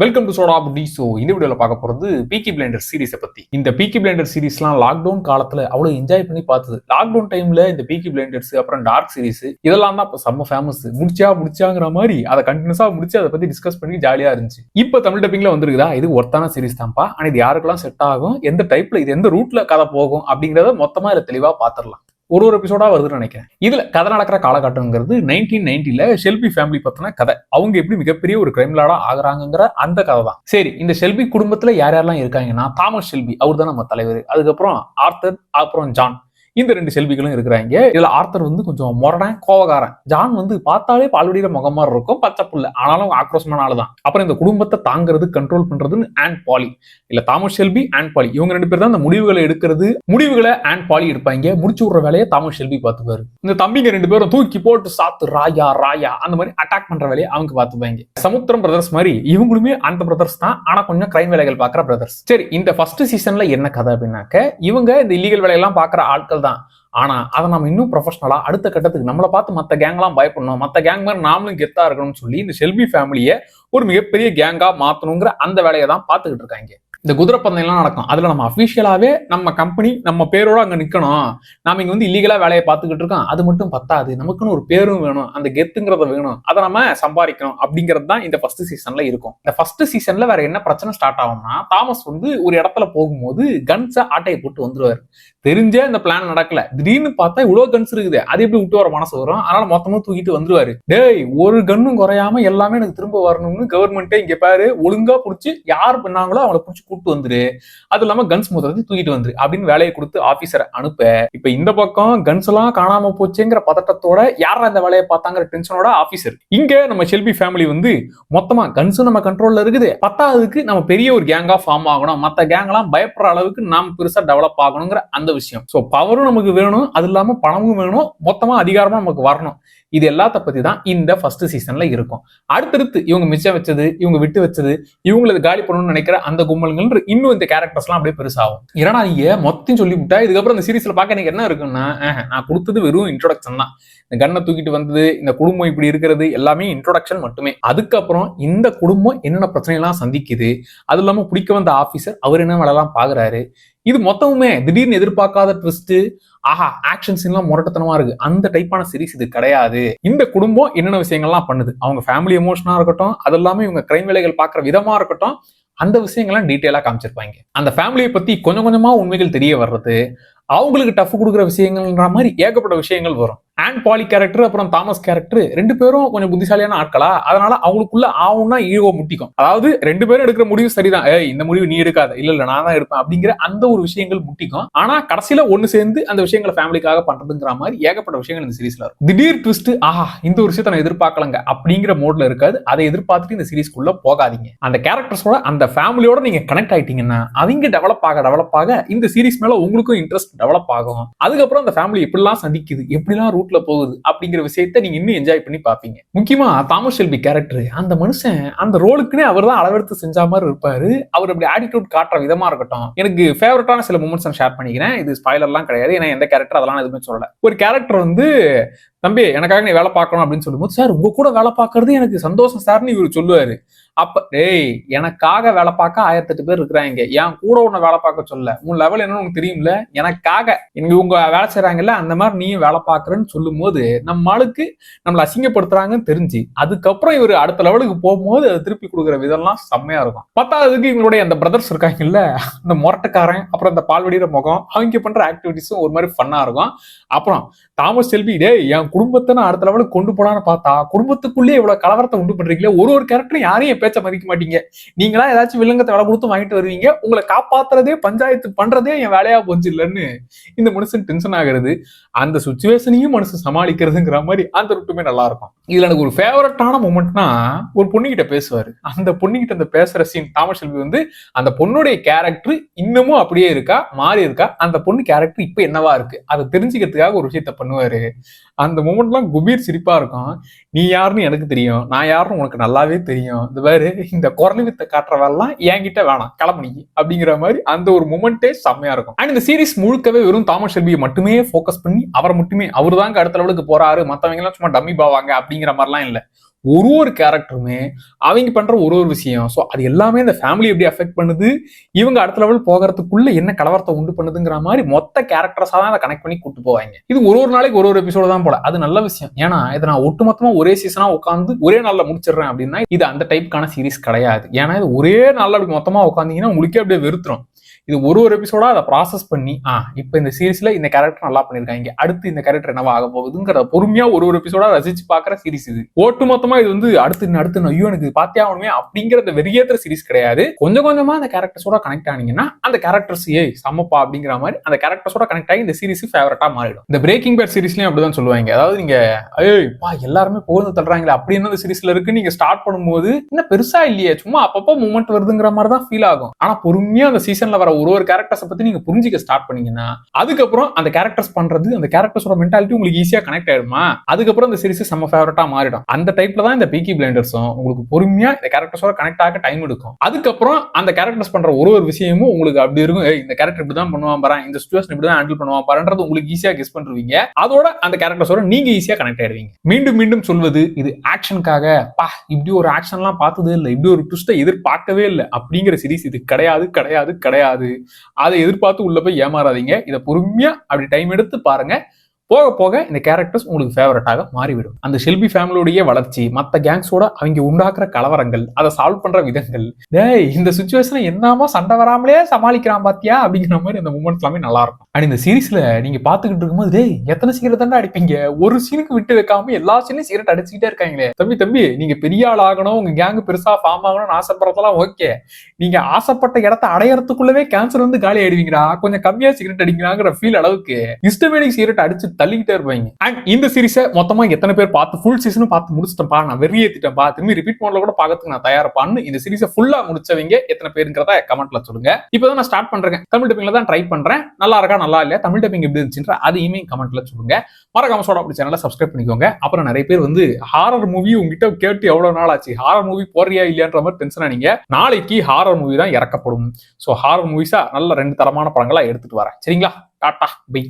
Welcome to soda புடி so இந்த வீடியோவில் பார்க்க போகிறது பீக்கி பிளைண்டர் சீரிஸை பற்றி இந்த பீக்கி பிளைண்டர் சீரிஸ்லாம் லாக்டவுன் காலத்தில் அவ்வளோ என்ஜாய் பண்ணி பார்த்தது. லாக்டவுன் டைமில் இந்த பீக்கி பிளைண்டர்ஸ் அப்புறம் டார்க் சீரிஸ் இதெல்லாம் தான் இப்போ செம்ம ஃபேமஸ் முடிச்சா முடிச்சாங்கிற மாதிரி அதை கண்டினியூஸாக முடிச்சு அதை பற்றி டிஸ்கஸ் பண்ணி ஜாலியாக இருந்துச்சு. இப்போ தமிழ் டப்பிங்கில் வந்திருக்குதா? இது ஒர்த்தான சீரிஸ் தான்ப்பா. ஆனால் இது யாருக்கெல்லாம் செட் ஆகும்? எந்த டைப்பில் இது எந்த ரூட்டில் கதை போகும்? அப்படிங்கிறத மொத்தமாக இதில் தெளிவாக பார்த்துடலாம். ஒரு ஒரு எபிசோடா வருதுன்னு நினைக்கிறேன். இதுல கதை நடக்கிற காலகட்டங்கிறது நைன்டீன் நைன்டில ஷெல்பி ஃபேமிலி பத்தின கதை. அவங்க எப்படி மிகப்பெரிய ஒரு கிரைம் லாடா ஆகுறாங்கிற அந்த கதை தான். சரி இந்த ஷெல்பி குடும்பத்துல யார் யாரெல்லாம் இருக்காங்கன்னா தாமஸ் ஷெல்பி அவர் தான் நம்ம தலைவர். அதுக்கப்புறம் ஆர்த்தர் அப்புறம் ஜான். இந்த ரெண்டு செல்விகளும் இருக்கிறாங்க. இதுல ஆர்த்தர் வந்து கொஞ்சம் மொரடன் கோவக்காரன். ஜான் வந்து பார்த்தாலே பால்வடியில முகம் மாதிரி இருக்கும் பச்சை புள்ள ஆனாலும் ஆக்ரோஷமான ஆளுதான் அப்புறம் இந்த குடும்பத்தை தாங்கிறது கண்ட்ரோல் பண்றதுன்னு ஆண்ட் பாலி. இல்ல தாமஸ் செல்வி அண்ட் பாலி. இவங்க ரெண்டு பேர் தான் அந்த முடிவுகளை எடுக்கிறது முடிவுகளை ஆண்ட் பாலி எடுப்பாங்க. முடிச்சு விடுற வேலையை தாமஸ் செல்வி பார்த்துப்பாரு. இந்த தம்பிங்க ரெண்டு பேரும் தூக்கி போட்டு சாத்து ராயா ராயா அந்த மாதிரி அட்டாக் பண்ற வேலையை அவங்க பார்த்துப்பாங்க. சமுத்திரம் பிரதர்ஸ் மாதிரி இவங்களுமே அந்த பிரதர்ஸ் தான். ஆனா கொஞ்சம் கிரைம் வேலைகள் பாக்குற பிரதர்ஸ் சரி இந்த ஃபர்ஸ்ட் சீசன்ல என்ன கதை அப்படின்னாக்க இவங்க இந்த இல்லீகல் வேலையெல்லாம் பாக்குற ஆட்கள் தான். ஆனா அதை நம்ம இன்னும் ப்ரொஃபஷனலாக அடுத்த கட்டத்துக்கு நம்மளை பார்த்து மற்ற கேங்லாம் பயப்படணும். மற்ற கேங் மாதிரி நாமளும் கெத்தா இருக்கணும்னு சொல்லி இந்த செல்வி ஃபேமிலியை ஒரு மிகப்பெரிய கேங்கா மாற்றணுங்கிற அந்த வேலையை தான் பார்த்துக்கிட்டு இருக்காங்க. இந்த குதிரை பந்தயம்லாம் நடக்கும். அதுல நம்ம அஃபிஷியலாவே நம்ம கம்பெனி நம்ம பேரோட அங்க நிக்கணும். நாம இங்க வந்து இல்லீகலாக வேலையை பார்த்துக்கிட்டு இருக்கோம். அது மட்டும் பத்தாது. நமக்குன்னு ஒரு பேரும் வேணும். அந்த கெத்துங்கிறத வேணும். அதை நம்ம சம்பாதிக்கணும் அப்படிங்கிறது தான் இந்த ஃபர்ஸ்ட் சீசன்ல இருக்கும். இந்த ஃபர்ஸ்ட் சீசன்ல வேற என்ன பிரச்சனை ஸ்டார்ட் ஆகும்னா தாமஸ் வந்து ஒரு இடத்துல போகும்போது கன்ஸை ஆட்டையை போட்டு வந்துருவாரு. தெரிஞ்சே இந்த பிளான் நடக்கல. திடீர்னு பார்த்தா இவ்வளவு கன்ஸ் இருக்குது. அது எப்படி விட்டு வர மனசு வரும்? அதனால மொத்தமாக தூக்கிட்டு வந்துருவாரு. டேய் ஒரு கன்னும் குறையாம எல்லாமே எனக்கு திரும்ப வரணும்னு கவர்மெண்ட்டே இங்க பாரு ஒழுங்கா புடிச்சு யார் பண்ணாங்களோ அவங்களை பிடிச்சி கூப்பிட்டு வந்துரு. அது இல்லாம கன்ஸ் மொத்தத்தை தூக்கிட்டு வந்துரு அப்படின்னு வேலையை கொடுத்து ஆபீசரை அனுப்ப. இப்ப இந்த பக்கம் கன்ஸ் எல்லாம் காணாம போச்சுங்கிற பதட்டத்தோட யாரா இந்த வேலையை பார்த்தாங்கிற டென்ஷனோட ஆபீசர் இங்க நம்ம ஷெல்பி ஃபேமிலி வந்து மொத்தமா கன்ஸும் நம்ம கண்ட்ரோல்ல இருக்குது. பத்தாவதுக்கு நம்ம பெரிய ஒரு கேங்கா ஃபார்ம் ஆகணும். மத்த கேங் எல்லாம் பயப்படுற அளவுக்கு நாம பெருசா டெவலப் ஆகணுங்கிற அந்த விஷயம். ஸோ பவரும் நமக்கு வேணும். அது இல்லாம பணமும் வேணும். மொத்தமா அதிகாரமா நமக்கு வரணும். இது எல்லாத்த பத்தி தான் இந்த ஃபர்ஸ்ட் சீசன்ல இருக்கும். அடுத்தடுத்து இவங்க மிச்சம் வச்சது இவங்க விட்டு வச்சது இவங்களை காலி பண்ணணும்னு நினைக்கிற அந்த கும்பல்கள் இன்னும் இந்த கேரக்டர்ஸ்லாம் அப்படியே பெருசாகும். ஏன்னா நீங்க மொத்தம் சொல்லி விட்டா? இதுக்கப்புறம் இந்த சீரீஸ்ல பார்க்க எனக்கு என்ன இருக்குன்னா ஆஹ், நான் கொடுத்தது வெறும் இன்ட்ரோடக்ஷன் தான். இந்த கண்ணை தூக்கிட்டு வந்தது இந்த குடும்பம் இப்படி இருக்கிறது எல்லாமே இன்ட்ரோடக்ஷன் மட்டுமே. அதுக்கப்புறம் இந்த குடும்பம் என்னென்ன பிரச்சனைலாம் சந்திக்குது அது இல்லாம பிடிக்க வந்த ஆபீசர் அவர் என்ன வேலைலாம் பாக்குறாரு இது மொத்தமுமே திடீர்னு எதிர்பார்க்காத ட்விஸ்ட்டு ஆஹா ஆக்ஷன் சீன்லாம் முரட்டத்தனமா இருக்கு. அந்த டைப்பான சீரிஸ் இது கிடையாது. இந்த குடும்பம் என்னென்ன விஷயங்கள்லாம் பண்ணுது? அவங்க ஃபேமிலி எமோஷனா இருக்கட்டும் அது எல்லாமே இவங்க கிரைம் வேலைகள் பார்க்குற விதமா இருக்கட்டும் அந்த விஷயங்கள்லாம் டீட்டெயிலாக காமிச்சிருப்பாங்க. அந்த ஃபேமிலியை பத்தி கொஞ்சம் கொஞ்சமா உண்மைகள் தெரிய வர்றது அவங்களுக்கு டஃப் கொடுக்குற விஷயங்கள்ன்ற மாதிரி ஏகப்பட்ட விஷயங்கள் வரும். அண்ட் பாலி கேரக்டர் அப்புறம் தாமஸ் கேரக்டர் ரெண்டு பேரும் கொஞ்சம் புத்திசாலியான ஆட்களா? அதனால அவங்களுக்குள்ள ஆகும்னா ஈகோ முட்டிக்கும். அதாவது ரெண்டு பேரும் எடுக்கிற முடிவு சரிதான். ஏய் இந்த முடிவு நீ எடுக்காத. இல்ல இல்ல நான் தான் எடுப்பேன் அப்படிங்கிற அந்த ஒரு விஷயங்கள் முட்டிக்கும். ஆனா கடைசியில ஒண்ணு சேர்ந்து அந்த விஷயங்களை ஃபேமிலிக்காக பண்றதுங்கிற மாதிரி ஏகப்பட்ட விஷயங்கள் இந்த சீரீஸ்ல இருக்கும் திடீர் ட்விஸ்ட் ஆஹா இந்த ஒரு விஷயத்தை நான் எதிர்பார்க்கலங்க அப்படிங்கிற மோட்ல இருக்காது. அதை எதிர்பார்த்துட்டு இந்த சீரீஸ்க்குள்ள போகாதீங்க. அந்த கேரக்டர்ஸோட அந்த ஃபேமிலியோட நீங்க கனெக்ட் ஆயிட்டீங்கன்னா அவங்க டெவலப் ஆக டெவலப் ஆக இந்த சீரிஸ் மேல உங்களுக்கும் இன்ட்ரெஸ்ட் டெவலப் ஆகும். அதுக்கப்புறம் அந்த ஃபேமிலி எப்படிலாம் சந்திக்குது? எப்படிலாம் ரூட்ல போகுது அப்படிங்கிற விஷயத்த நீங்க இன்னும் என்ஜாய் பண்ணி பாப்பீங்க முக்கியமா தாமஸ் ஷெல்பி கேரக்டர் அந்த மனுஷன் அந்த ரோலுக்குனே அவர் தான் அளவெடுத்து செஞ்ச மாதிரி இருப்பாரு. அவர் அப்படி ஆட்டிடியூட் காட்டுற விதமா இருக்கட்டும். எனக்கு ஃபேவரட்டான சில மூமெண்ட்ஸ் நான் ஷேர் பண்ணிக்கிறேன். இது ஸ்பாய்லர்லாம் கிடையாது. ஏன்னா எந்த கேரக்டர் அதெல்லாம் எதுவுமே சொல்லல. ஒரு கேரக்டர் வந்து தம்பி எனக்காக நீ வேலை பார்க்கணும் அப்படின்னு சொல்லும்போது சார் உங்க கூட வேலை பார்க்கறது எனக்கு சந்தோஷம் சார்னு இவர் சொல்லுவாரு. அப்ப டேய் எனக்காக வேலை பார்க்க ஆயிரத்தெட்டு பேர் இருக்கிறாங்க என் கூட உன்னை வேலை பார்க்க சொல்ல. உன் லெவல் என்னன்னு உனக்கு தெரியும்ல? எனக்காக. இங்க உங்க வேலை செய்யறாங்கல்ல அந்த மாதிரி நீயும் வேலை பார்க்கறன்னு சொல்லும் போது நம்ம ஆளுக்கு நம்மளை அசிங்கப்படுத்துறாங்கன்னு தெரிஞ்சு அதுக்கப்புறம் இவர் அடுத்த லெவலுக்கு போகும்போது அதை திருப்பி கொடுக்குற விதம்லாம் செம்மையா இருக்கும். பத்தாவதுக்கு இவங்களுடைய அந்த பிரதர்ஸ் இருக்காங்கல்ல அந்த முரட்டுக்காரன் அப்புறம் அந்த பால்வடிகிற முகம் அவங்க பண்ற ஆக்டிவிட்டிஸும் ஒரு மாதிரி ஃபன்னா இருக்கும். அப்புறம் தாமஸ் செல்வி டே என் குடும்பத்தை நான் அடுத்த லெவலுக்கு கொண்டு போனான்னு பார்த்தா குடும்பத்துக்குள்ளேயே இவ்வளவு கலவரத்தை உண்டு பண்றீங்களே ஒரு ஒரு கேரக்டரும் யாரையும் என் பேச்ச மதிக்க மாட்டீங்க. நீங்களா ஏதாச்சும் வில்லங்கத்தை விலை கொடுத்து வாங்கிட்டு வருவீங்க உங்களை காப்பாத்துறதே பஞ்சாயத்து பண்றதே என் வேலையா போச்சு இல்லைன்னு இந்த மனுஷன் டென்ஷன் ஆகுறது. அந்த சுச்சுவேஷனையும் மனுஷன் சமாளிக்கிறதுங்கிற மாதிரி அந்த ரூட்டுமே நல்லா இருக்கும். இதுல எனக்கு ஒரு ஃபேவரட்டான மூமெண்ட்னா ஒரு பொண்ணுகிட்ட பேசுவாரு. அந்த பொண்ணுகிட்ட அந்த பேசுற சீன் தாமஸ் செல்வி வந்து அந்த பொண்ணுடைய கேரக்டர் இன்னமும் அப்படியே இருக்கா மாறி இருக்கா அந்த பொண்ணு கேரக்டர் இப்ப என்னவா இருக்கு அதை தெரிஞ்சுக்கிறதுக்காக ஒரு விஷயத்த பண்ணுவாரு. அந்த மூமெண்ட்லாம் குபீர் சிரிப்பா இருக்கும் நீ யாருன்னு எனக்கு தெரியும். நான் யாருன்னு உனக்கு நல்லாவே தெரியும். இந்த மாதிரி இந்த குரல் வித்த காட்டுற வேலைலாம் என்கிட்ட வேணாம். கிளம்பணிக்கு அப்படிங்கிற மாதிரி அந்த ஒரு மூமெண்ட்டே செம்மையா இருக்கும். அண்ட் இந்த சீரிஸ் முழுக்கவே வெறும் தாமஸ் செல்வியை மட்டுமே ஃபோக்கஸ் பண்ணி அவரை மட்டுமே அவர் தாங்க அடுத்த லெவலுக்கு போறாரு. மற்றவங்க எல்லாம் சும்மா டம்மி பாவாங்க அப்படிங்கிற மாதிரிலாம் இல்ல. ஒரு ஒரு கேரக்டருமே அவங்க பண்ற ஒரு ஒரு விஷயம். ஸோ அது எல்லாமே இந்த ஃபேமிலி எப்படி அஃபெக்ட் பண்ணுது? இவங்க அடுத்த லெவல் போகிறதுக்குள்ள என்ன கலவரத்தை உண்டு பண்ணுதுங்கிற மாதிரி மொத்த கேரக்டர்ஸா தான் அதை கனெக்ட் பண்ணி கூட்டு போவாங்க. இது ஒரு ஒரு நாளைக்கு ஒரு ஒரு எபிசோடு தான் போல. அது நல்ல விஷயம். ஏன்னா இதை நான் ஒட்டுமொத்தமா ஒரே சீசனா உட்காந்து ஒரே நாளில் முடிச்சிடுறேன் அப்படின்னா இது அந்த டைப்புக்கான சீரிஸ் கிடையாது. ஏன்னா இது ஒரே நாளில் அப்படி மொத்தமா உட்காந்தீங்கன்னா உங்களுக்கே அப்படியே வெறுத்துரும். இது ஒரு ஒரு எபிசோடா அதை ப்ராசஸ் பண்ணி ஆ இப்போ இந்த சீரிஸ்ல இந்த கேரக்டர் நல்லா பண்ணிருக்காங்க அடுத்து இந்த கேரக்டர் என்னவா ஆக போகுதுங்கிற பொறுமையா ஒரு ஒரு எபிசோடா ரசிச்சு பாக்குற சீரிஸ் இது. ஒட்டு சுத்தமா இது வந்து அடுத்து அடுத்து ஐயோ எனக்கு பார்த்தே ஆகணுமே அப்படிங்கிற அந்த வெறியேற்ற சீரிஸ் கிடையாது. கொஞ்சம் கொஞ்சமா அந்த கேரக்டர்ஸோட கனெக்ட் ஆனீங்கன்னா அந்த கேரக்டர்ஸ் ஏ சமப்பா அப்படிங்கிற மாதிரி அந்த கேரக்டர்ஸோட கனெக்ட் ஆகி இந்த சீரிஸ் ஃபேவரட்டா மாறிடும். இந்த பிரேக்கிங் பேட் சீரிஸ்லயும் அப்படிதான் சொல்லுவாங்க. அதாவது நீங்க ஐயோ பா எல்லாருமே புகழ்ந்து தள்ளுறாங்களே அப்படி என்ன இந்த சீரிஸ்ல இருக்கு? நீங்க ஸ்டார்ட் பண்ணும்போது என்ன பெருசா இல்லையே சும்மா அப்பப்போ மூமெண்ட் வருதுங்கிற மாதிரி தான் ஃபீல் ஆகும். ஆனா பொறுமையா அந்த சீசன்ல வர ஒரு ஒரு கேரக்டர்ஸை பத்தி நீங்க புரிஞ்சுக்க ஸ்டார்ட் பண்ணீங்கன்னா அதுக்கப்புறம் அந்த கேரக்டர்ஸ் பண்றது அந்த கேரக்டர்ஸோட மென்டாலிட்டி உங்களுக்கு ஈஸியா கனெக்ட் ஆயிடுமா? அதுக்கப்புறம் இந்த சீரிஸ் செம்ம ஃபேவரட்டா மாறிடும். அந்த டைப்ல தான் இந்த பீக்கி பிளைண்டர்ஸும் உங்களுக்கு பொறுமையா இந்த கேரக்டர்ஸோட கனெக்ட் ஆக டைம் எடுக்கும். அதுக்கப்புறம் அந்த கேரக்டர்ஸ் பண்ற ஒரு ஒரு விஷயமும் உங்களுக்கு அப்படி இருக்கும். இந்த கேரக்டர் இப்படி தான் பண்ணுவான் பாரு இந்த சுச்சுவேஷன் இப்படி தான் ஹேண்டில் பண்ணுவான் பாருன்றது உங்களுக்கு ஈஸியா கெஸ் பண்ணுவீங்க அதோட அந்த கேரக்டர்ஸோட நீங்க ஈஸியா கனெக்ட் ஆயிடுவீங்க. மீண்டும் மீண்டும் சொல்வது இது ஆக்ஷனுக்காக பா இப்படி ஒரு ஆக்ஷன்லாம் பார்த்ததே இல்லை. இப்படி ஒரு ட்விஸ்ட்டை எதிர்பார்க்கவே இல்லை. அப்படிங்கிற சீரிஸ் இது கிடையாது கிடையாது கிடையாது. அதை எதிர்பார்த்து உள்ள போய் ஏமாறாதீங்க. இதை பொறுமையா அப்படி டைம் எடுத்து பாருங்க. போக போக இந்த கேரக்டர்ஸ் உங்களுக்கு ஃபேவரட்டாக மாறிவிடும். அந்த ஷெல்பி ஃபேமிலியோடைய வளர்ச்சி மற்ற கேங்ஸோட அவங்க உண்டாக்குற கலவரங்கள் அதை சால்வ் பண்ற விதங்கள். டேய் இந்த சுச்சுவேஷனை என்னமா சண்டை வராமலே சமாளிக்கிறான் பாத்தியா? அப்படிங்கிற மாதிரி இந்த மூமெண்ட்ஸ் எல்லாமே நல்லா இருக்கும். அண்ட் இந்த சீரீஸ்ல நீங்க பாத்துக்கிட்டு இருக்கும்போது டேய் எத்தனை சீக்கிரம் தாண்டா அடிப்பீங்க? ஒரு சீனுக்கு விட்டு வைக்காம எல்லா சீனையும் சீரட் அடிச்சுக்கிட்டே இருக்காங்களே. தம்பி தம்பி நீங்க பெரிய ஆள் ஆகணும் உங்க கேங் பெருசா ஃபார்ம் ஆகணும்னு ஆசைப்படுறதெல்லாம் ஓகே நீங்க ஆசைப்பட்ட இடத்த அடையறதுக்குள்ளவே கேன்சர் வந்து காலி ஆயிடுவீங்கடா கொஞ்சம் கம்மியா சிகரெட் அடிக்கிறாங்கிற ஃபீல் அளவுக்கு. இஸ்டமேனிக் சிகரெட் அடிச்சு தள்ளிக்கிட்டே இருப்பாங்க. அண்ட் இந்த சீரிஸை மொத்தமா எத்தனை பேர் பார்த்து ஃபுல் சீசனும் பார்த்து முடிச்சிட்டேன்ப்பா நான் வெறியேத்திட்டேன்ப்பா திரும்பி ரிப்பீட் மோட்ல கூட பார்க்கறதுக்கு நான் தயாரப்பான்னு இந்த சீரிஸை ஃபுல்லா முடிச்சவங்க எத்தனை பேருங்கிறத கமெண்ட்ல சொல்லுங்க. இப்போதான் நான் ஸ்டார்ட் பண்றேன். தமிழ் டப்பிங்ல தான் ட்ரை பண்றேன். நல்லா இருக்கா நல்லா இல்லையா? தமிழ் டப்பிங் எப்படி இருந்துச்சுன்ற அதையுமே கமெண்ட்ல சொல்லுங்க. மறக்காம சோட அப்படி சேனலை சப்ஸ்கிரைப் பண்ணிக்கோங்க. அப்புறம் நிறைய பேர் வந்து ஹாரர் மூவி உங்ககிட்ட கேட்டு எவ்வளவு நாள் ஆச்சு? ஹாரர் மூவி போறியா இல்லையான்ற மாதிரி டென்ஷன் ஆனீங்க. நாளைக்கு ஹாரர் மூவி தான் இறக்கப்படும். ஸோ ஹாரர் மூவிஸா நல்ல ரெண்டு தரமான படங்களா எடுத்துட்டு வரேன். சரிங்களா? Tata bye